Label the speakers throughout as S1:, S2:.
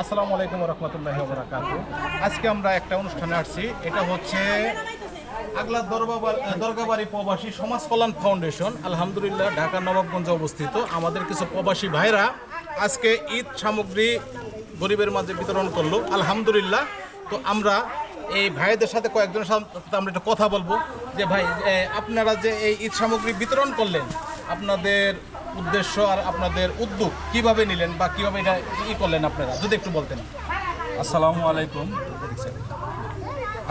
S1: আসসালামু আলাইকুম রহমতুল্লাহ বরাকাত আজকে আমরা একটা অনুষ্ঠানে আসছি, এটা হচ্ছে আগলা দরগাবাড়ি প্রবাসী সমাজ কল্যাণ ফাউন্ডেশন, আলহামদুলিল্লাহ ঢাকা নবাবগঞ্জে অবস্থিত। আমাদের কিছু প্রবাসী ভাইরা আজকে ঈদ সামগ্রী গরিবের মাঝে বিতরণ করল, আলহামদুলিল্লাহ। তো আমরা এই ভাইদের সাথে কয়েকজনের সাথে আমরা একটা কথা বলব। যে ভাই আপনারা যে এই ঈদ সামগ্রী বিতরণ করলেন, আপনাদের উদ্দেশ্য আর আপনাদের উদ্যোগ কীভাবে নিলেন বা কীভাবে এটা ই করলেন আপনারা? যদি একটু বলতেন।
S2: আসসালামু আলাইকুম।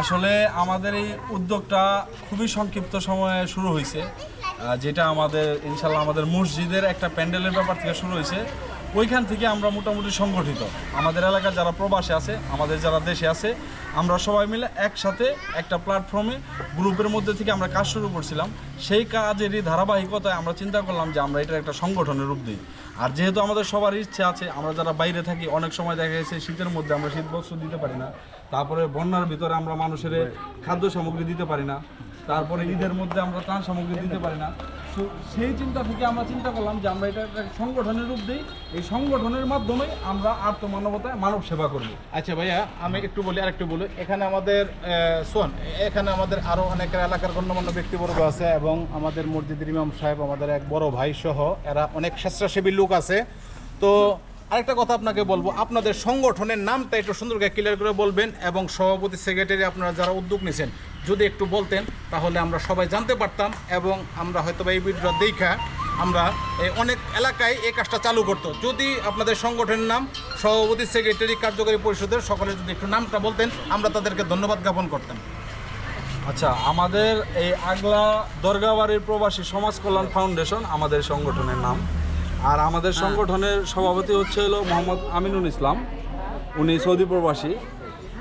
S2: আসলে আমাদের এই উদ্যোগটা খুবই সংক্ষিপ্ত সময়ে শুরু হয়েছে। যেটা আমাদের, ইনশাল্লাহ আমাদের মসজিদের একটা প্যান্ডেলের ব্যাপার থেকে শুরু হয়েছে। ওইখান থেকে আমরা মোটামুটি সংগঠিত। আমাদের এলাকার যারা প্রবাসে আছে, আমাদের যারা দেশে আছে, আমরা সবাই মিলে একসাথে একটা প্ল্যাটফর্মে গ্রুপের মধ্যে থেকে আমরা কাজ শুরু করছিলাম। সেই কাজেরই ধারাবাহিকতায় আমরা চিন্তা করলাম যে আমরা এটা একটা সংগঠনের রূপ দিই। আর যেহেতু আমাদের সবার ইচ্ছে আছে, আমরা যারা বাইরে থাকি, অনেক সময় দেখা গেছে শীতের মধ্যে আমরা শীত বস্ত্র দিতে পারি না। তারপরে বন্যার ভিতরে আমরা মানুষের খাদ্য সামগ্রী দিতে পারি না। তারপরে ঈদের মধ্যে আমরা ত্রাণ সামগ্রী দিতে পারি না। সেই চিন্তা থেকে আমরা চিন্তা করলাম যে আমরা এটা একটা সংগঠনের রূপ দিই। এই সংগঠনের মাধ্যমে আমরা আত্মমানবতায় মানব সেবা করব।
S1: আচ্ছা ভাইয়া, আমি একটু বলি আর একটু বলি। এখানে আমাদের শোন, এখানে আমাদের আরও অনেক এলাকার গণ্যমান্য ব্যক্তিবর্গ আছে এবং আমাদের মসজিদের ইমাম সাহেব, আমাদের এক বড় ভাই সহ এরা অনেক স্বেচ্ছাসেবী লোক আছে। তো আরেকটা কথা আপনাকে বলব, আপনাদের সংগঠনের নামটা একটু সুন্দর করে ক্লিয়ার করে বলবেন এবং সভাপতি সেক্রেটারি আপনারা যারা উদ্যোগ নিয়েছেন, যদি একটু বলতেন তাহলে আমরা সবাই জানতে পারতাম এবং আমরা হয়তো এই ভিডিওটা দেখা আমরা অনেক এলাকায় এই কাজটা চালু করতো। যদি আপনাদের সংগঠনের নাম সভাপতি সেক্রেটারি কার্যকরী পরিষদের সকলে যদি একটু নামটা বলতেন, আমরা তাদেরকে ধন্যবাদ জ্ঞাপন করতাম।
S2: আচ্ছা আমাদের এই আগলা দরগাবাড়ির প্রবাসী সমাজ কল্যাণ ফাউন্ডেশন আমাদের সংগঠনের নাম। আর আমাদের সংগঠনের সভাপতি হচ্ছে হলো মোহাম্মদ আমিনুল ইসলাম। উনি সৌদি প্রবাসী।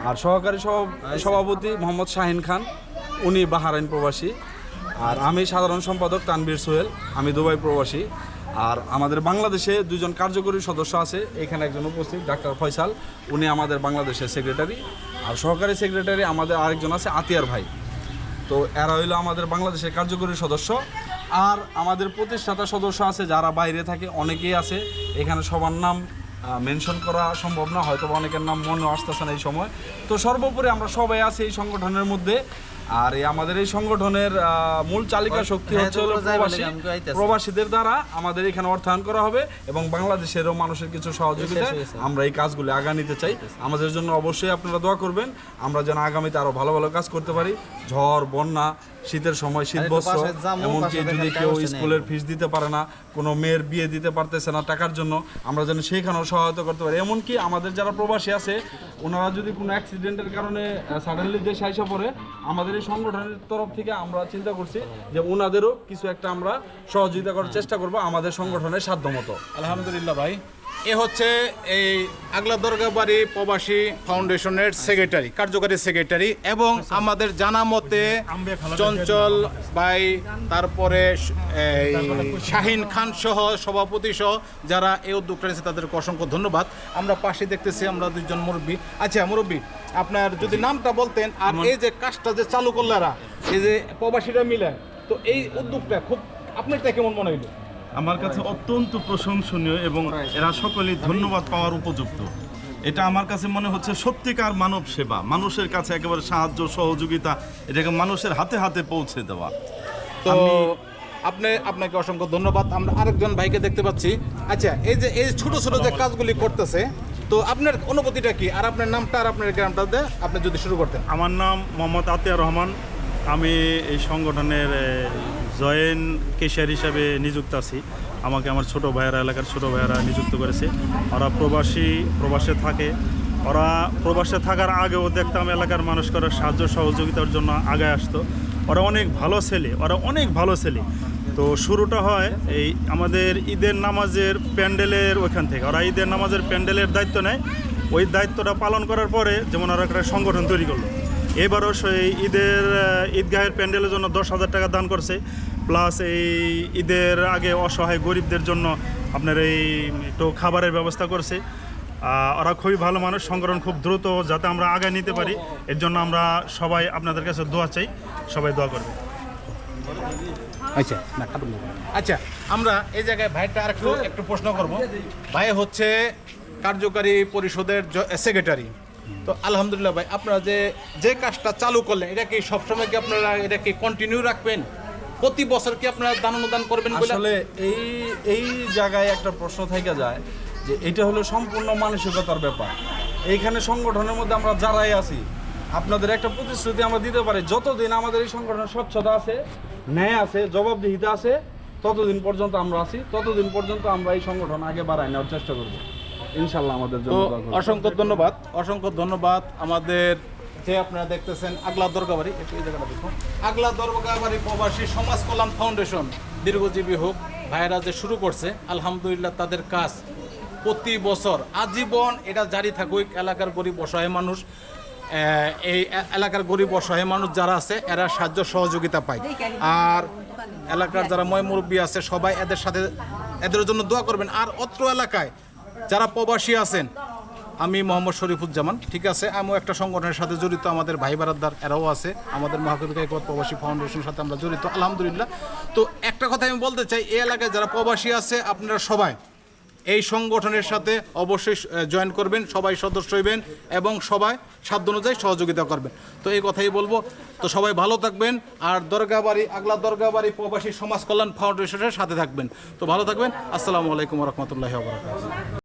S2: আর সহকারী সভা- সভাপতি মোহাম্মদ শাহিন খান। উনি বাহারাইন প্রবাসী। আর আমি সাধারণ সম্পাদক তানবীর সোহেল। আমি দুবাই প্রবাসী। আর আমাদের বাংলাদেশে দুজন কার্যকরী সদস্য আছে। এখানে একজন উপস্থিত, ডাক্তার ফয়সাল। উনি আমাদের বাংলাদেশের সেক্রেটারি। আর সহকারী সেক্রেটারি আমাদের আরেকজন আছে আতিয়ার ভাই। তো এরা হইল আমাদের বাংলাদেশের কার্যকরী সদস্য। আর আমাদের প্রতিষ্ঠাতা সদস্য আছে যারা বাইরে থাকে অনেকেই আছে। এখানে সবার নাম মেনশন করা সম্ভব না হয়তো অনেকের নাম মনে আসতেছে না এই সময়। তো সর্বোপরি আমরা সবাই আছি এই সংগঠনের মধ্যে। আর এই আমাদের এই সংগঠনের মূল চালিকা শক্তি
S3: হ্যাঁ,
S2: হচ্ছে হলো প্রবাসী। প্রবাসীদের দ্বারা আমাদের এখানে অর্থায়ন করা হবে এবং বাংলাদেশেরও মানুষের কিছু সহযোগিতা আমরা এই কাজগুলো আগা নিতে চাই। আমাদের জন্য অবশ্যই আপনারা দোয়া করবেন। আমরা যেন আগামীতে আরও ভালো ভালো কাজ করতে পারি। ঝড় বন্যা শীতের সময় শীত বস্ত্র এমনকি যদি কেউ স্কুলের ফিস দিতে পারে না কোনো মেয়ের বিয়ে দিতে পারতেছে না টাকার জন্য আমরা যেন সেইখানেও সহায়তা করতে পারি। এমনকি আমাদের যারা প্রবাসী আছে ওনারা যদি কোনো অ্যাক্সিডেন্টের কারণে সাডেনলি যে সাইসা পড়ে আমাদের এই সংগঠনের তরফ থেকে আমরা চিন্তা করছি যে ওনাদেরও কিছু একটা আমরা সহযোগিতা করার চেষ্টা করব আমাদের সংগঠনের সাধ্যমতো।
S1: আলহামদুলিল্লাহ ভাই। এ হচ্ছে এই আগলা দরগাবাড়ি প্রবাসী ফাউন্ডেশনের সেক্রেটারি কার্যকারী সেক্রেটারি এবং আমাদের জানা মতে চঞ্চল ভাই তারপরে শাহিন খান সহ সভাপতি সহ যারা এই উদ্যোগটা নিয়েছে তাদেরকে অসংখ্য ধন্যবাদ। আমরা পাশে দেখতেছি আমরা দুইজন মুরব্বী। আচ্ছা মুরব্বী আপনার যদি নামটা বলতেন আর এই যে কাজটা যে চালু করলারা এই যে প্রবাসীরা মিলে তো এই উদ্যোগটা খুব আপনারটা কেমন মনে হইল?
S4: আমার কাছে অত্যন্ত প্রশংসনীয় এবং এরা সকলেই ধন্যবাদ পাওয়ার উপযুক্ত। এটা আমার কাছে মনে হচ্ছে সত্যিকার মানব সেবা মানুষের কাছে একেবারে সাহায্য সহযোগিতা এটাকে মানুষের হাতে হাতে পৌঁছে দেওয়া।
S1: তো আপনি আপনাকে অসংখ্য ধন্যবাদ। আমরা আরেকজন ভাইকে দেখতে পাচ্ছি। আচ্ছা এই যে এই ছোট ছোট যে কাজগুলি করতেছে তো আপনার অনুভূতিটা কি? আর আপনার নামটা আর আপনার গ্রামটা দিয়ে আপনি যদি শুরু করতেন।
S4: আমার নাম মোহাম্মদ আতিয়া রহমান। আমি এই সংগঠনের জয়েন কেশিয়ার হিসাবে নিযুক্ত আছি। আমাকে আমার ছোট ভাইয়েরা, এলাকার ছোট ভাইয়েরা নিযুক্ত করেছে। ওরা প্রবাসী, প্রবাসে থাকে। ওরা প্রবাসে থাকার আগেও দেখতাম এলাকার মানুষ করার সাহায্য সহযোগিতার জন্য আগে আসতো। ওরা অনেক ভালো ছেলে, ওরা অনেক ভালো ছেলে। তো শুরুটা হয় এই আমাদের ঈদের নামাজের প্যান্ডেলের ওইখান থেকে। ওরা ঈদের নামাজের প্যান্ডেলের দায়িত্ব নেয়। ওই দায়িত্বটা পালন করার পরে যেমন ওরা একটা সংগঠন তৈরি করল। এবারও সেই ঈদের ঈদগাহের প্যান্ডেলের জন্য দশ হাজার টাকা দান করছে। প্লাস এই ঈদের আগে অসহায় গরিবদের জন্য আপনার এই একটু খাবারের ব্যবস্থা করছে। ওরা খুবই ভালো মানুষ সংগঠন খুব দ্রুত যাতে আমরা আগে নিতে পারি। এর জন্য আমরা সবাই আপনাদের কাছে দোয়া চাই সবাই দোয়া করবে
S1: আচ্ছা না। আচ্ছা আমরা এই জায়গায় ভাইটা আর একটু একটু প্রশ্ন করব। ভাই হচ্ছে কার্যকারী পরিষদের সেক্রেটারি তো আলহামদুলিল্লাহ ভাই, আপনারা যে যে কাজটা চালু করলেন, এটা কি সবসময় কি আপনারা এটা কি কন্টিনিউ রাখবেন? প্রতি বছর কি আপনারা দান অনুদান করবেন
S2: আসলে এই এই জায়গায় একটা প্রশ্ন থেকে যায় যে এটা হলো সম্পূর্ণ মানসিকতার ব্যাপার। এইখানে সংগঠনের মধ্যে আমরা যারাই আছি, আপনাদের একটা প্রতিশ্রুতি আমরা দিতে পারি, যতদিন আমাদের এই সংগঠনের স্বচ্ছতা আছে, ন্যায় আছে, জবাবদিহিতা আছে, ততদিন পর্যন্ত আমরা আছি, ততদিন পর্যন্ত আমরা এই সংগঠন আগে বাড়াই নেওয়ার চেষ্টা করব। ইনশাল্লাহ আমাদের জন্য
S1: অসংখ্য ধন্যবাদ অসংখ্য ধন্যবাদ আমাদের যে আপনারা দেখতেছেন আগলা দরগাবাড়ি একটু এই জায়গাটা দেখুন। আগলা দরগাবাড়ি প্রবাসী সমাজ কল্যাণ ফাউন্ডেশন দীর্ঘজীবী হোক ভাইয়েরা যে শুরু করছে আলহামদুলিল্লাহ তাদের কাজ প্রতি বছর আজীবন এটা জারি থাকুক এলাকার গরিব অসহায় মানুষ এই এলাকার গরিব অসহায় মানুষ যারা আছে এরা সাহায্য সহযোগিতা পায়। আর এলাকার যারা ময় মুরব্বী আছে সবাই এদের সাথে এদের জন্য দোয়া করবেন। আর অত্র এলাকায় যারা প্রবাসী আছেন, আমি মোহাম্মদ শরীফুজ্জামান, ঠিক আছে? আমিও একটা সংগঠনের সাথে জড়িত, আমাদের ভাই বারাদ্দার এরাও আছে, আমাদের মহাকবি কাইকবাদ প্রবাসী ফাউন্ডেশনের সাথে আমরা জড়িত, আলহামদুলিল্লাহ। তো একটা কথা আমি বলতে চাই, এই এলাকায় যারা প্রবাসী আছে, আপনারা সবাই এই সংগঠনের সাথে অবশ্যই জয়েন করবেন, সবাই সদস্য হইবেন এবং সবাই সাধ্য অনুযায়ী সহযোগিতা করবেন। তো এই কথাই বলব। তো সবাই ভালো থাকবেন, আর দরগাবাড়ি, আগলা দরগাবাড়ি প্রবাসী সমাজ কল্যাণ ফাউন্ডেশনের সাথে থাকবেন। তো ভালো থাকবেন, আসসালামু আলাইকুম রহমতুল্লাহ